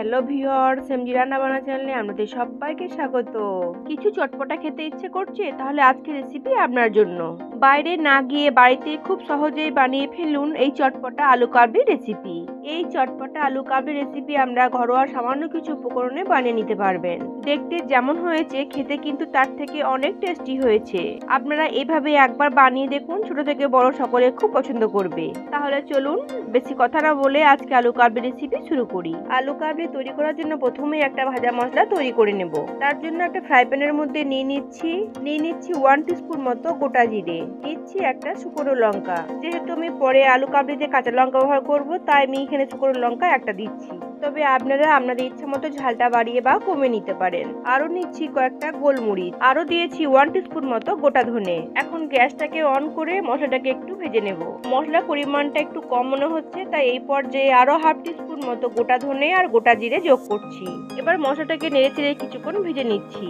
Hello viewer সেমজি রান্না বান্না চ্যানেলে আপনাদের সবাইকে স্বাগত। কিছু চটপটা খেতে ইচ্ছে করছে, তাহলে আজকে রেসিপি আপনার জন্য। বাইরে না গিয়ে বাড়িতে খুব সহজেই বানিয়ে ফেলুন এই চটপটা আলু কাবলি রেসিপি এই চটপটা আলু কাবলি রেসিপি আমরা ঘরোয়া সামান্য কিছু উপকরণে বানিয়ে নিতে পারবেন। দেখতে যেমন হয়েছে, খেতে কিন্তু তার থেকে অনেক টেস্টি হয়েছে। আপনারা এভাবে একবার বানিয়ে দেখুন, ছোট থেকে বড় সকলে খুব পছন্দ করবে। তাহলে চলুন, বেশি কথা না বলে আজকে আলু কাবলি রেসিপি শুরু করি। আলু কাবলি তৈরি করার জন্য প্রথমে একটা ভাজা মশলা তৈরি করে নেব। তার জন্য একটা ফ্রাই প্যানের মধ্যে নিয়ে নিচ্ছি নিয়ে নিচ্ছি ওয়ান টিস্পুন মতো গোটা জিরে। নিচ্ছি একটা শুকনো লঙ্কা। যেহেতু আমি পরে আলু কাবলিতে কাঁচা লঙ্কা ব্যবহার করব, তাই আমি এখানে শুকনো লঙ্কা একটা দিচ্ছি। তবে আপনারা আপনাদের ইচ্ছা মতো ঝালটা বাড়িয়ে বা কমে নিতে পারেন। আরও নিচ্ছি কয়েকটা গোলমরিচ। আরও দিয়েছি ওয়ান টিস্পুন মতো গোটা ধনে। এখন গ্যাসটাকে অন করে মশলাটাকে একটু ভেজে নেব। মশলার পরিমাণটা একটু কম মনে হচ্ছে, তাই এই পর্যায়ে আরও হাফ টিস্পুন মতো গোটা ধনে আর গোটা জিরে যোগ করছি। এবার মশলাটাকে নেড়ে চেড়ে কিছুক্ষণ ভেজে নিচ্ছি।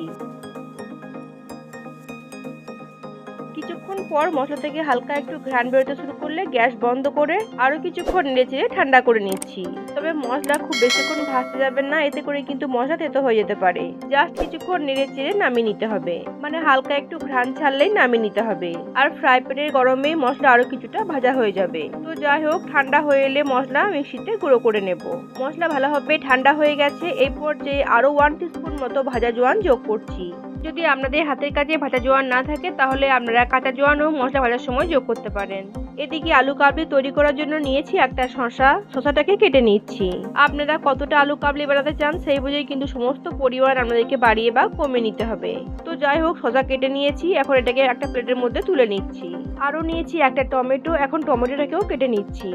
পর মশলা থেকে হালকা একটু ঘ্রাণ বেরোতে শুরু করলে গ্যাস বন্ধ করে আরও কিছুক্ষণ নেড়ে ঠান্ডা করে নিচ্ছি। তবে মশলা খুব বেশিক্ষণ ভাজতে যাবেন না, এতে করে কিন্তু মশলা তেতো হয়ে যেতে পারে। জাস্ট কিছুক্ষণ নেড়ে চেড়ে নামিয়ে নিতে হবে। মানে হালকা একটু ঘ্রাণ ছাড়লেই নামিয়ে নিতে হবে। আর ফ্রাই প্যানের গরমে মশলা আরও কিছুটা ভাজা হয়ে যাবে। তো যাই হোক, ঠান্ডা হয়ে এলে মশলা মিক্সিতে গুঁড়ো করে নেব। মশলা ভালোভাবে ঠান্ডা হয়ে গেছে, এই পর্যায়ে আরও ওয়ান টিস্পুন মতো ভাজা জোয়ান যোগ করছি। যদি আপনাদের হাতের কাছে ভাজা জোয়ান না থাকে, তাহলে আপনারা কাঁচা জোয়ান জোয়ানও মশলা ভাজার সময় যোগ করতে পারেন। এদিকে আলু কাবলি তৈরি করার জন্য নিয়েছি একটা শশা শশাটাকে কেটে নিচ্ছি। আপনারা কতটা আলু কাবলি বানাতে চান সেই বুঝেই কিন্তু সমস্ত পরিমাণ আপনাদেরকে বাড়িয়ে বা কমে নিতে হবে। তো যাই হোক শশা কেটে নিয়েছি, এখন এটাকে একটা প্লেটের মধ্যে তুলে নিচ্ছি। আরও নিয়েছি একটা টমেটো, এখন টমেটোটাকেও কেটে নিচ্ছি।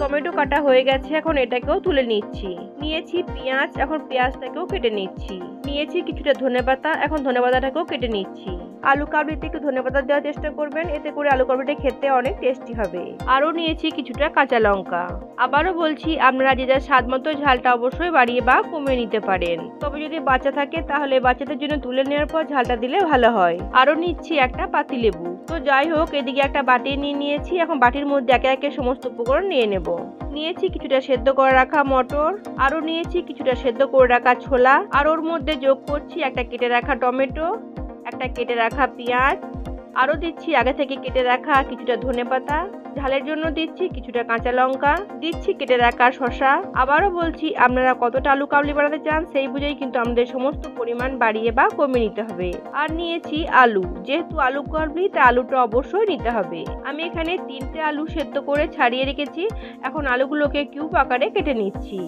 টমেটো কাটা হয়ে গেছে, এখন এটাকেও তুলে নিচ্ছি। নিয়েছি পেঁয়াজ, এখন পেঁয়াজটাকেও কেটে নিচ্ছি। নিয়েছি কিছুটা ধনে পাতা এখন ধনে পাতাটাকেও কেটে নিচ্ছি। আলু কাবলিতে একটু ধনেপাতা দেওয়ার চেষ্টা করবেন। এতে করে আলু কাবলিটা খেতে অনেক টেস্টি হবে। আরও নিয়েছি কিছুটা কাঁচা লঙ্কা। আবারও বলছি, আপনারা যে যার স্বাদ মতো ঝালটা অবশ্যই বাড়িয়ে বা কমিয়ে নিতে পারেন। তবে যদি বাচ্চা থাকে, তাহলে বাচ্চাদের জন্য তুলে নেওয়ার পর ঝালটা দিলে ভালো হয়। আরও নিচ্ছি একটা পাতিলেবু তো যাই হোক, এদিকে একটা বাটি নিয়ে নিয়েছি। এখন বাটির মধ্যে একে একে সমস্ত উপকরণ নিয়ে নেব। নিয়েছি কিছুটা সেদ্ধ করে রাখা মটর। আরও নিয়েছি কিছুটা সেদ্ধ করে রাখা ছোলা। আর ওর মধ্যে যোগ করছি একটা কেটে রাখা টমেটো। একটা কেটে রাখা পেঁয়াজ। আরও দিচ্ছি আগে থেকে কেটে রাখা কিছুটা ধনে পাতা ঝালের জন্য দিচ্ছি কিছুটা কাঁচা লঙ্কা, দিচ্ছি কেটে রাখা শশা আবারও বলছি, আপনারা কতটা আলু কাবলি বানাতে চান সেই বুঝেই কিন্তু আমাদের সমস্ত পরিমাণ বাড়িয়ে বা কমিয়ে নিতে হবে। আর নিয়েছি আলু, যেহেতু আলু কাবলি, তা আলুটা অবশ্যই নিতে হবে। আমি এখানে তিনটে আলু সেদ্ধ করে ছাড়িয়ে রেখেছি, এখন আলুগুলোকে কিউব আকারে কেটে নিচ্ছি।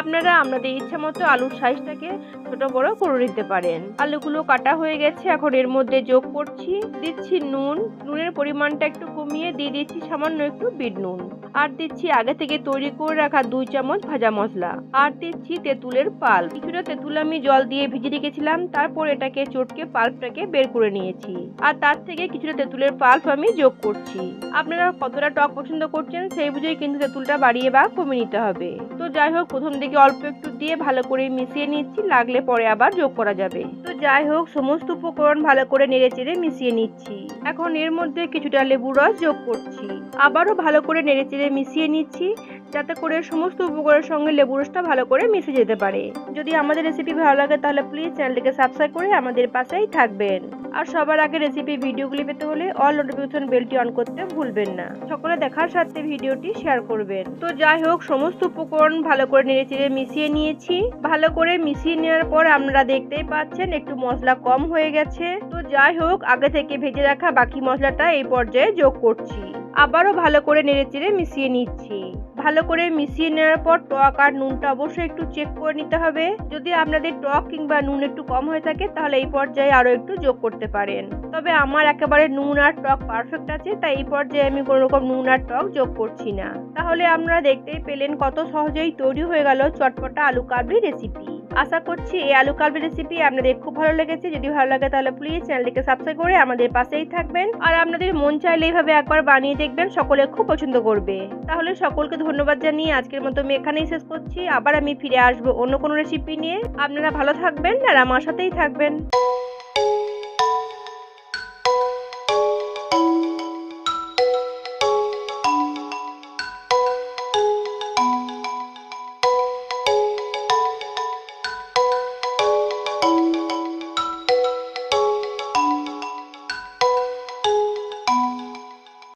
আপনারা আপনাদের ইচ্ছা মতো আলুর সাইজটাকে ছোট বড় করে নিতে পারেন। আলুগুলো কাটা হয়ে গেছে, এখন এর মধ্যে যোগ করছি। দিচ্ছি নুন, নুনের পরিমাণটা একটু কমিয়ে দিয়ে দিচ্ছি সামান্য একটু বিট নুন। আর দিচ্ছি আগে থেকে তৈরি করে রাখা দুই চামচ ভাজা মশলা। আর দিচ্ছি তেঁতুলের পাল। কিছুটা তেঁতুল আমি জল দিয়ে ভিজে রেখেছিলাম। তারপর এটাকে চটকে পাল্পটাকে বের করে নিয়েছি। আর তার থেকে কিছুটা তেঁতুলের পাল্প আমি যোগ করছি। আপনারা কতটা টক পছন্দ করছেন সেই বুঝেই কিন্তু তেঁতুলটা বাড়িয়ে বা কমিয়ে নিতে হবে। তো যাই হোক, প্রথম দিকে অল্প একটু দিয়ে ভালো করে মিশিয়ে নিচ্ছি। লাগলে পরে আবার যোগ করা যাবে। তো যাই হোক, সমস্ত উপকরণ ভালো করে নেড়ে চেড়ে মিশিয়ে নিচ্ছি। এখন এর মধ্যে কিছুটা লেবু রস যোগ করছি। আবারও ভালো করে নেড়ে চেড়ে মিশিয়ে নিচ্ছি। যাতে করে সমস্ত উপকরণের সঙ্গে লেবু রসটা ভালো করে মিশে যেতে পারে। যদি আমাদের রেসিপি ভালো লাগে তাহলে প্লিজ চ্যানেলটিকে সাবস্ক্রাইব করে আমাদের পাশেই থাকবেন। আর সবার আগে রেসিপি ভিডিওগুলি পেতে হলে অল নোটিফিকেশন বেলটি অন করতে ভুলবেন না। সকলে দেখার সাথে ভিডিওটি শেয়ার করবেন। তো যাই হোক, সমস্ত উপকরণ ভালো করে নেড়ে চেড়ে মিশিয়ে নিয়েছি। ভালো করে মিশিয়ে নেওয়ার পর আপনারা দেখতেই পাচ্ছেন একটু মশলা কম হয়ে গেছে। তো যাই হোক, আগে থেকে ভেজে রাখা বাকি মশলাটা এই পর্যায়ে যোগ করছি। আবারও ভালো করে নেড়ে চেড়ে মিশিয়ে নিচ্ছি। ভালো করে মিশিয়ে নেওয়ার পর টক আর নুনটা অবশ্যই একটু চেক করে নিতে হবে। যদি আপনাদের টক কিংবা নুন একটু কম হয়ে থাকে, তাহলে এই পর্যায়ে আরও একটু যোগ করতে পারেন। তবে আমার একেবারে নুন আর টক পারফেক্ট আছে, তাই এই পর্যায়ে আমি কোনো রকম নুন আর টক যোগ করছি না। তাহলে আপনারা দেখতেই পেলেন কত সহজেই তৈরি হয়ে গেল চটপটা আলু কাবলি রেসিপি আশা করছি এই আলু কালবি রেসিপি আপনাদের খুব ভালো লেগেছে। যদি ভালো লাগে তাহলে প্লিজ চ্যানেলটিকে সাবস্ক্রাইব করে আমাদের পাশেই থাকবেন। আর আপনাদের মন চাইলে এইভাবে একবার বানিয়ে দেখবেন, সকলে খুব পছন্দ করবে। তাহলে সকলকে ধন্যবাদ জানিয়ে আজকের মতো আমি এখানেই শেষ করছি। আবার আমি ফিরে আসব অন্য কোনো রেসিপি নিয়ে। আপনারা ভালো থাকবেন আর আমার সাথেই থাকবেন।